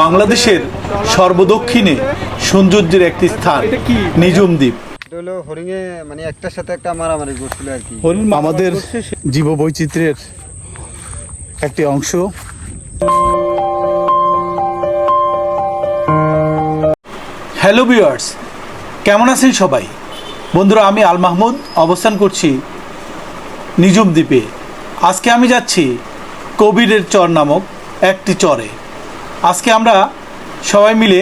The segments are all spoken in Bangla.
বাংলাদেশের সর্বদক্ষিণে সৌন্দর্যের একটি স্থান নিজুম দ্বীপ। এটা হলো হরিণে মানে একটার সাথে একটা মারামারি করছিল আর কি। আমাদের জীববৈচিত্র্যের একটি অংশ। হ্যালো ভিউয়ার্স কেমন আছেন সবাই? বন্ধুরা আমি আল মাহমুদ অবস্থান করছি নিজুম দ্বীপে। আজকে আমি যাচ্ছি কবিরের চর নামক একটি চরে। আজকে আমরা সবাই মিলে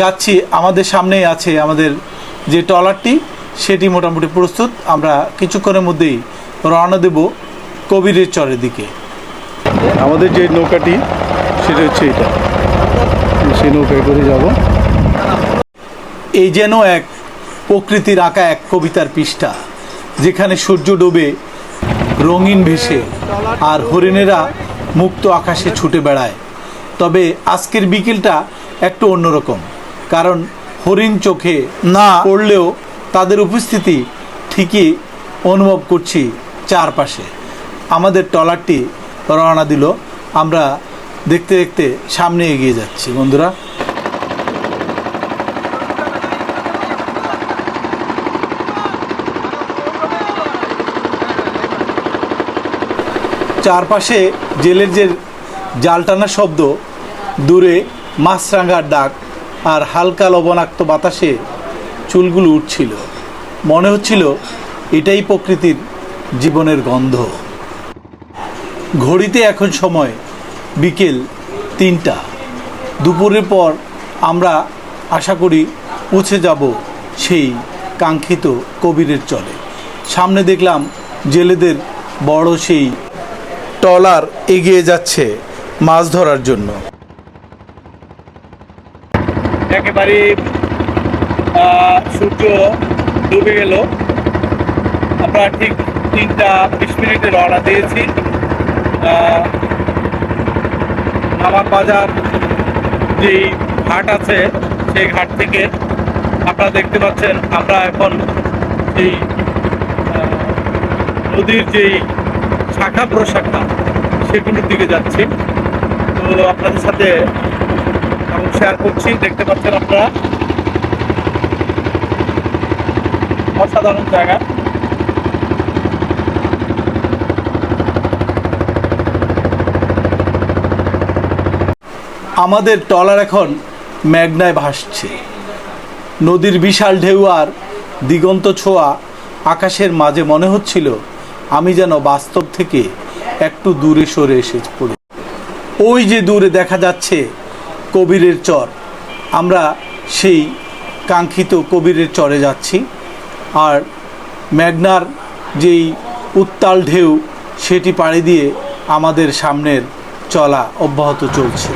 যাচ্ছি আমাদের সামনেই আছে আমাদের যে ট্রলারটি সেটি মোটামুটি প্রস্তুত। আমরা কিছুক্ষণের মধ্যেই রওনা দেব কবিরের চরের দিকে। আমাদের যে নৌকাটি সেটা হচ্ছে এটা। সেই নৌকায় করে যাব। এই যেন এক প্রকৃতির আঁকা এক কবিতার পৃষ্ঠা যেখানে সূর্য ডোবে রঙিন ভেসে আর হরিণেরা মুক্ত আকাশে ছুটে বেড়ায়। তবে আজকের বিকেলটা একটু অন্যরকম। কারণ হরিণ চোখে না। পড়লেও তাদের উপস্থিতি ঠিকই অনুভব করছি চারপাশে। আমাদের ট্রলারটি রওনা দিল। আমরা দেখতে দেখতে সামনে এগিয়ে যাচ্ছি বন্ধুরা। চারপাশে জেলের যে জাল টানার শব্দ দূরে মাছরাঙার ডাক আর হালকা লবণাক্ত বাতাসে চুলগুলো উঠছিল। মনে হচ্ছিল এটাই প্রকৃতির জীবনের গন্ধ। ঘড়িতে এখন সময় বিকেল তিনটা। দুপুরের পর আমরা আশা করি পৌঁছে যাব সেই কাঙ্ক্ষিত কবিরের চলে সামনে দেখলাম জেলেদের বড় সেই ট্রলার এগিয়ে যাচ্ছে মাছ ধরার জন্য। একেবারে সূর্য ডুবে গেল। আমরা ঠিক তিনটা বিশ মিনিটে রওনা দিয়েছি। আহ, নামার বাজার যেই ঘাট আছে সেই ঘাট থেকে আপনারা দেখতে পাচ্ছেন আমরা এখন এই নদীর যেই শাখা প্রশাখা সেগুলোর দিকে যাচ্ছি। তো আপনাদের সাথে শেয়ার করছি। দেখতে পাচ্ছেন আপনারা। অসাধারণ জায়গা। আমাদের ট্রলার এখন মেঘনায় ভাসছে। নদীর বিশাল ঢেউ আর দিগন্ত ছোঁয়া আকাশের মাঝে মনে হচ্ছিল আমি যেন বাস্তব থেকে একটু দূরে সরে এসে পড়ি। ওই যে দূরে দেখা যাচ্ছে কবিরের চর। আমরা সেই কাঙ্ক্ষিত কবিরের চরে যাচ্ছি। আর মেঘনার যেই উত্তাল ঢেউ, সেটি পাড়ি দিয়ে আমাদের সামনের চলা অব্যাহত চলছে।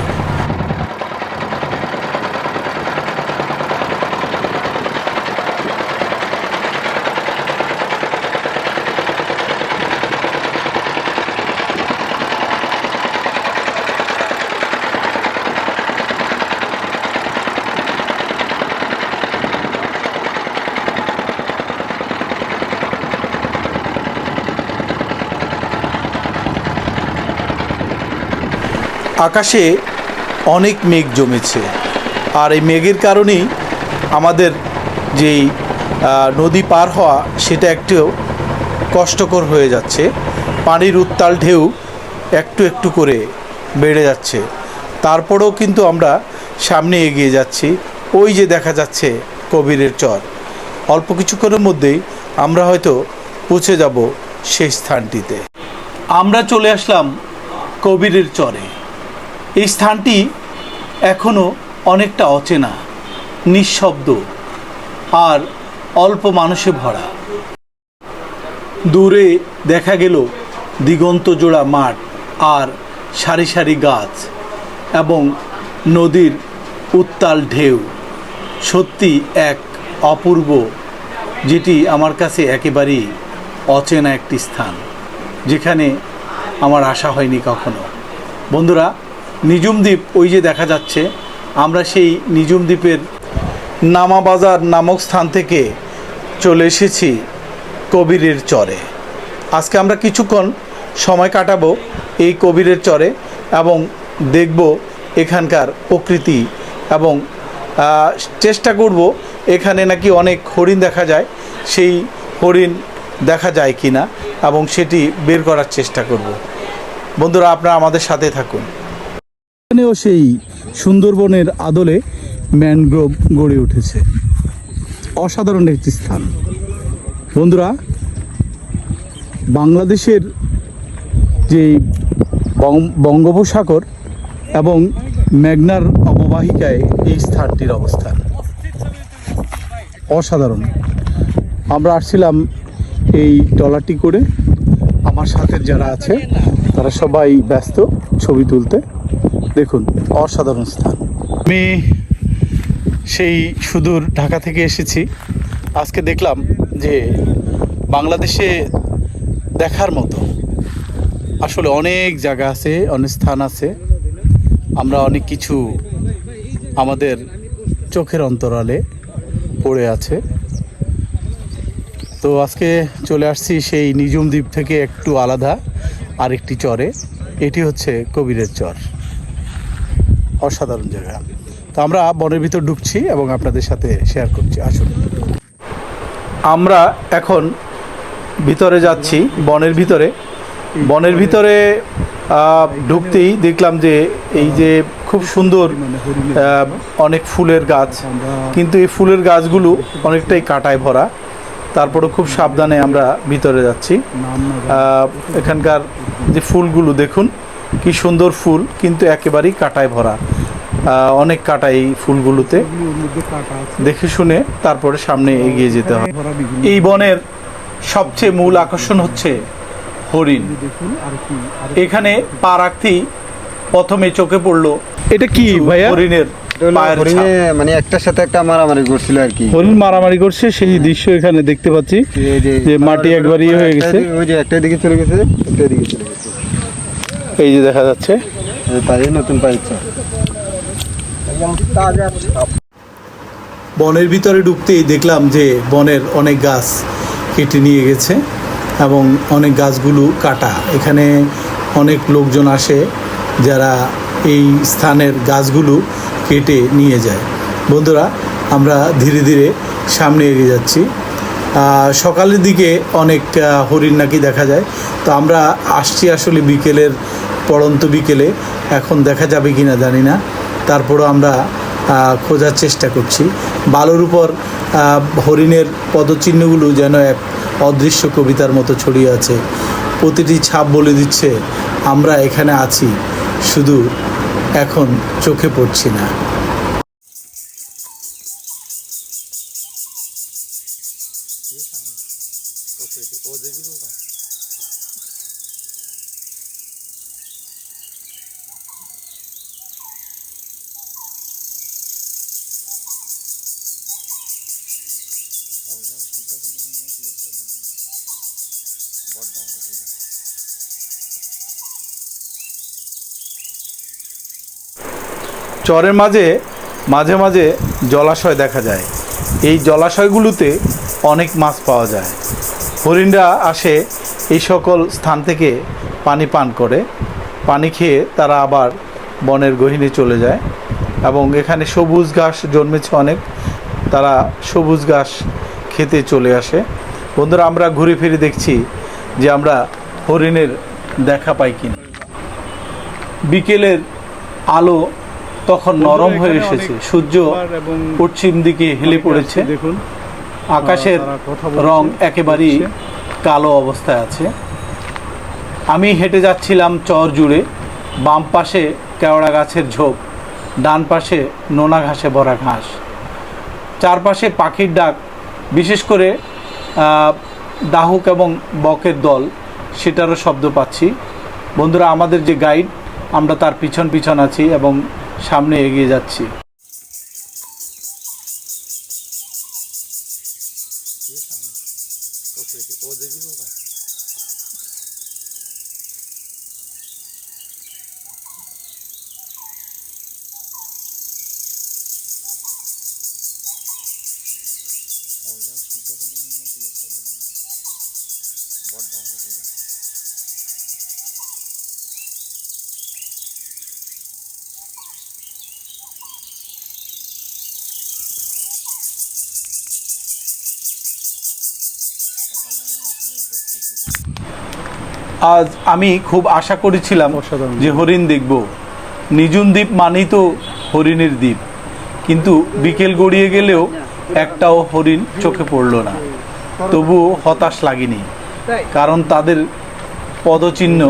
আকাশে অনেক মেঘ জমেছে। আর এই মেঘের কারণেই আমাদের যেই নদী পার হওয়া সেটা একটু কষ্টকর হয়ে যাচ্ছে। পানির উত্তাল ঢেউ একটু একটু করে বেড়ে যাচ্ছে। তারপরেও কিন্তু আমরা সামনে এগিয়ে যাচ্ছি। ওই যে দেখা যাচ্ছে কবিরের চর। অল্প কিছুক্ষণের মধ্যেই আমরা হয়তো পৌঁছে যাব সেই স্থানটিতে। আমরা চলে আসলাম কবিরের চরে। এই স্থানটি এখনও অনেকটা অচেনা, নিঃশব্দ আর অল্প মানুষে ভরা। দূরে দেখা গেল দিগন্ত জোড়া মাঠ আর সারি সারি গাছ এবং নদীর উত্তাল ঢেউ। সত্যি এক অপূর্ব, যেটি আমার কাছে একেবারেই অচেনা একটি স্থান, যেখানে আমার আশা হয়নি কখনো। বন্ধুরা নিজুম দ্বীপ ওই যে দেখা যাচ্ছে, আমরা সেই নিজুম দ্বীপের নামাবাজার নামক স্থান থেকে চলে এসেছি কবিরের চরে। আজকে আমরা কিছুক্ষণ সময় কাটাবো এই কবিরের চরে এবং দেখব এখানকার প্রকৃতি এবং চেষ্টা করব এখানে নাকি অনেক হরিণ দেখা যায়, সেই হরিণ দেখা যায় কি না এবং সেটি বের করার চেষ্টা করব। বন্ধুরা, আপনারা আমাদের সাথে থাকুন। এখানেও সেই সুন্দরবনের আদলে ম্যানগ্রোভ গড়ে উঠেছে। অসাধারণ একটি স্থান। বন্ধুরা, বাংলাদেশের যে বঙ্গোপসাগর এবং মেঘনার অববাহিকায় এই স্থানটির অবস্থান। অসাধারণ। আমরা আসছিলাম এই ট্রলারটি করে। আমার সাথে যারা আছে, তারা সবাই ব্যস্ত ছবি তুলতে। দেখুন। অসাধারণ স্থান। আমি সেই সুদূর ঢাকা থেকে এসেছি। আজকে দেখলাম যে বাংলাদেশে দেখার মতো আসলে অনেক জায়গা আছে অনেক স্থান আছে। আমরা অনেক কিছু আমাদের চোখের অন্তরালে পড়ে আছে। তো আজকে চলে আসছি সেই নিজুম দ্বীপ থেকে একটু আলাদা আরেকটি চরে। এটি হচ্ছে কবিরের চর। অসাধারণ জায়গা। তো আমরা বনের ভিতর ঢুকছি এবং আপনাদের সাথে শেয়ার করছি। আসুন। আমরা এখন ভিতরে যাচ্ছি, বনের ভিতরে। বনের ভিতরে ঢুকতেই দেখলাম যে এই যে খুব সুন্দর অনেক ফুলের গাছ। কিন্তু এই ফুলের গাছগুলো অনেকটাই কাটায় ভরা। তারপরে খুব সাবধানে আমরা ভিতরে যাচ্ছি। এখানকার যে ফুলগুলো দেখুন। কি সুন্দর ফুল কিন্তু একেবারেই কাটায় ভরা। অনেক কাটা এই ফুলগুলোতে। দেখে শুনে তারপরে সামনে এগিয়ে যেতে হবে। এই বনের সবচেয়ে মূল আকর্ষণ হচ্ছে হরিণ। এখানে পা রাখতেই প্রথমে চোখে পড়ল এটা কি ভাইয়া? হরিণের মানে একটার সাথে একটা মারামারি করছিল আর কি। হরিণ মারামারি করছে সেই দৃশ্য এখানে দেখতে পাচ্ছি যে মাটি একবার ইয়ে হয়ে গেছে। ওই যে একটা দিকে চলে গেছে একটা দিকে চলে গেছে। এই যে দেখা যাচ্ছে। নতুন বনের ভিতরে ঢুকতেই দেখলাম যে বনের অনেক গাছ কেটে নিয়ে গেছে এবং অনেক গাছগুলো কাটা। এখানে অনেক লোকজন আসে যারা এই স্থানের গাছগুলো কেটে নিয়ে যায়। বন্ধুরা আমরা ধীরে ধীরে সামনে এগিয়ে যাচ্ছি। সকালের দিকে অনেক হরিণ নাকি দেখা যায়। তো আমরা আসছি আসলে বিকেলের, পড়ন্ত বিকেলে। এখন দেখা যাবে কি না জানি না। তারপরও আমরা খোঁজার চেষ্টা করছি। বালুর উপর হরিণের পদচিহ্নগুলো যেন এক অদৃশ্য কবিতার মতো ছড়িয়ে আছে। প্রতিটি ছাপ বলে দিচ্ছে, আমরা এখানে আছি, শুধু এখন চোখে পড়ছি না। চরের মাঝে মাঝে মাঝে জলাশয় দেখা যায়। এই জলাশয়গুলোতে অনেক মাছ পাওয়া যায়। হরিণরা আসে এই সকল স্থান থেকে পানি পান করে। পানি খেয়ে তারা আবার বনের গহীনে চলে যায় এবং এখানে সবুজ ঘাস জন্মেছে অনেক। তারা সবুজ ঘাস খেতে চলে আসে। বন্ধুরা আমরা ঘুরে ফিরে দেখছি যে আমরা হরিণের দেখা পাই কিনা। বিকেলের আলো তখন নরম হয়ে এসেছে। সূর্য পশ্চিম দিকে হেলে পড়েছে। দেখুন। আকাশের রং একেবারেই কালো অবস্থায় আছে। আমি হেঁটে যাচ্ছিলাম চর জুড়ে বাম পাশে কেওড়া গাছের ঝোপ ডান পাশে নোনা ঘাসে ভরা ঘাস। চারপাশে পাখির ডাক বিশেষ করে দাহুক এবং বকের দল সেটারও শব্দ পাচ্ছি। বন্ধুরা আমাদের যে গাইড আমরা তার পিছন পিছন আছি এবং সামনে এগিয়ে যাচ্ছি। আজ আমি খুব আশা করেছিলাম যে হরিণ দেখব। নিজুন দ্বীপ মানেই তো হরিণের দ্বীপ। কিন্তু বিকেল গড়িয়ে গেলেও একটাও হরিণ চোখে পড়ল না। তবু হতাশ লাগেনি। কারণ তাদের পদচিহ্ন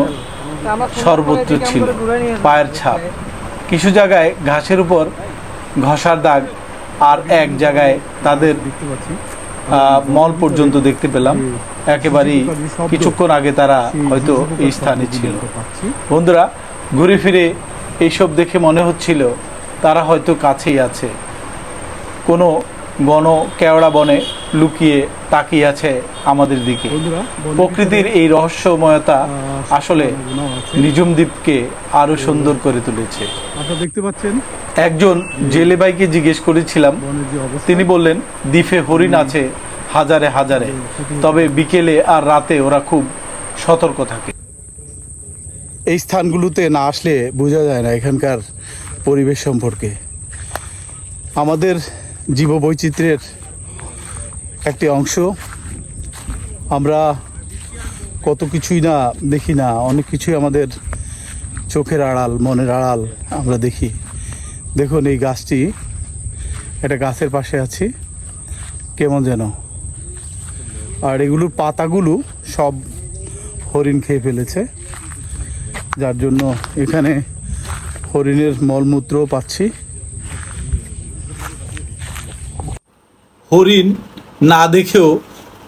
সর্বত্র ছিল পায়ের ছাপ। কিছু জায়গায় ঘাসের উপর ঘষার দাগ আর এক জায়গায় তাদের মল পর্যন্ত দেখতে পেলাম। একেবারেই কিছুক্ষণ আগে তারা হয়তো এই স্থানে ছিল। বন্ধুরা ঘুরে ফিরে এইসব দেখে মনে হচ্ছিল তারা হয়তো কাছেই আছে। কোনো গণ কেওড়া বনে লুকিয়ে তাকিয়ে আছে আমাদের দিকে। প্রকৃতির এই রহস্যময়তা আসলে নিজুম দ্বীপকে আরও সুন্দর করে তুলেছে। আপনারা দেখতে পাচ্ছেন? একজন জেলে ভাইকে জিজ্ঞেস করেছিলাম। তিনি বললেন দ্বীপে হরিণ আছে হাজারে হাজারে। তবে বিকেলে আর রাতে ওরা খুব সতর্ক থাকে। এই স্থানগুলোতে না আসলে বোঝা যায় না এখানকার পরিবেশ সম্পর্কে। আমাদের জীববৈচিত্র্যের একটি অংশ। আমরা কত কিছুই না দেখি না, অনেক কিছুই আমাদের চোখের আড়াল, মনের আড়াল আমরা দেখি। দেখুন এই গাছটি একটা গাছের পাশে আছি, কেমন যেন। আর এগুলোর পাতাগুলো সব হরিণ খেয়ে ফেলেছে, যার জন্য এখানে হরিণের মলমূত্রও পাচ্ছি। হরিণ না দেখেও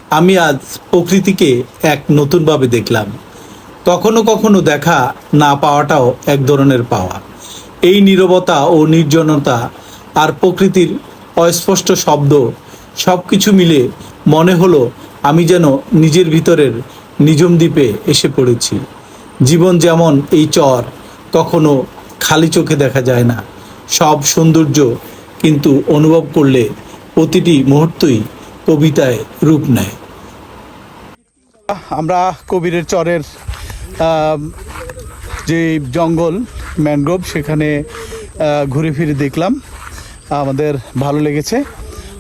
আমি আজ প্রকৃতিকে এক নতুনভাবে দেখলাম। কখনো কখনো দেখা না পাওয়াটাও এক ধরনের পাওয়া। এই নীরবতা ও নির্জনতা আর প্রকৃতির অস্পষ্ট শব্দ সব কিছু মিলে মনে হলো আমি যেন নিজের ভিতরের নিজম দ্বীপে এসে পড়েছি। জীবন যেমন এই চর, কখনো খালি চোখে দেখা যায় না। সব সৌন্দর্য কিন্তু অনুভব করলে প্রতিটি মুহূর্তই কবিতায় রূপ নেয়। আমরা কবিরের চরের যে জঙ্গল, ম্যানগ্রোভ, সেখানে ঘুরে ফিরে দেখলাম। আমাদের ভালো লেগেছে।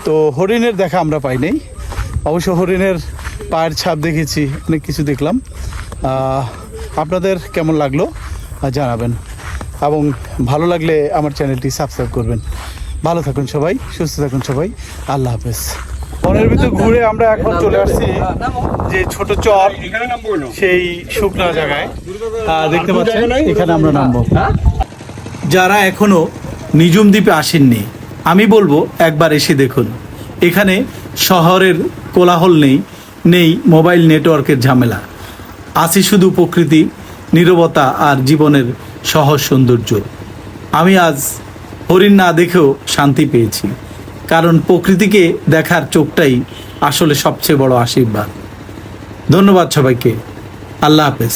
তো হরিণের দেখা আমরা পাই অবশ্য হরিণের পায়ের ছাপ দেখেছি, অনেক কিছু দেখলাম। আপনাদের কেমন লাগল জানাবেন। এবং ভালো লাগলে আমার চ্যানেলটি সাবস্ক্রাইব করবেন। ভালো থাকুন সবাই সুস্থ থাকুন সবাই। আল্লাহ হাফেজ। বনের ভিতর ঘুরে আমরা এখন চলে আসছি যে ছোট চর সেই শুকনা জায়গায়। দেখতে পাচ্ছেন এখানে আমরা নামবো। যারা এখনও নিজুম দ্বীপে আসেননি আমি বলব একবার এসে দেখুন। এখানে শহরের কোলাহল নেই নেই মোবাইল নেটওয়ার্কের ঝামেলা। আছে শুধু প্রকৃতি নীরবতা আর জীবনের সহজ সৌন্দর্য। আমি আজ হরিণ না দেখেও শান্তি পেয়েছি। কারণ প্রকৃতিকে দেখার চোখটাই আসলে সবচেয়ে বড় আশীর্বাদ। ধন্যবাদ সবাইকে। আল্লাহ হাফেজ।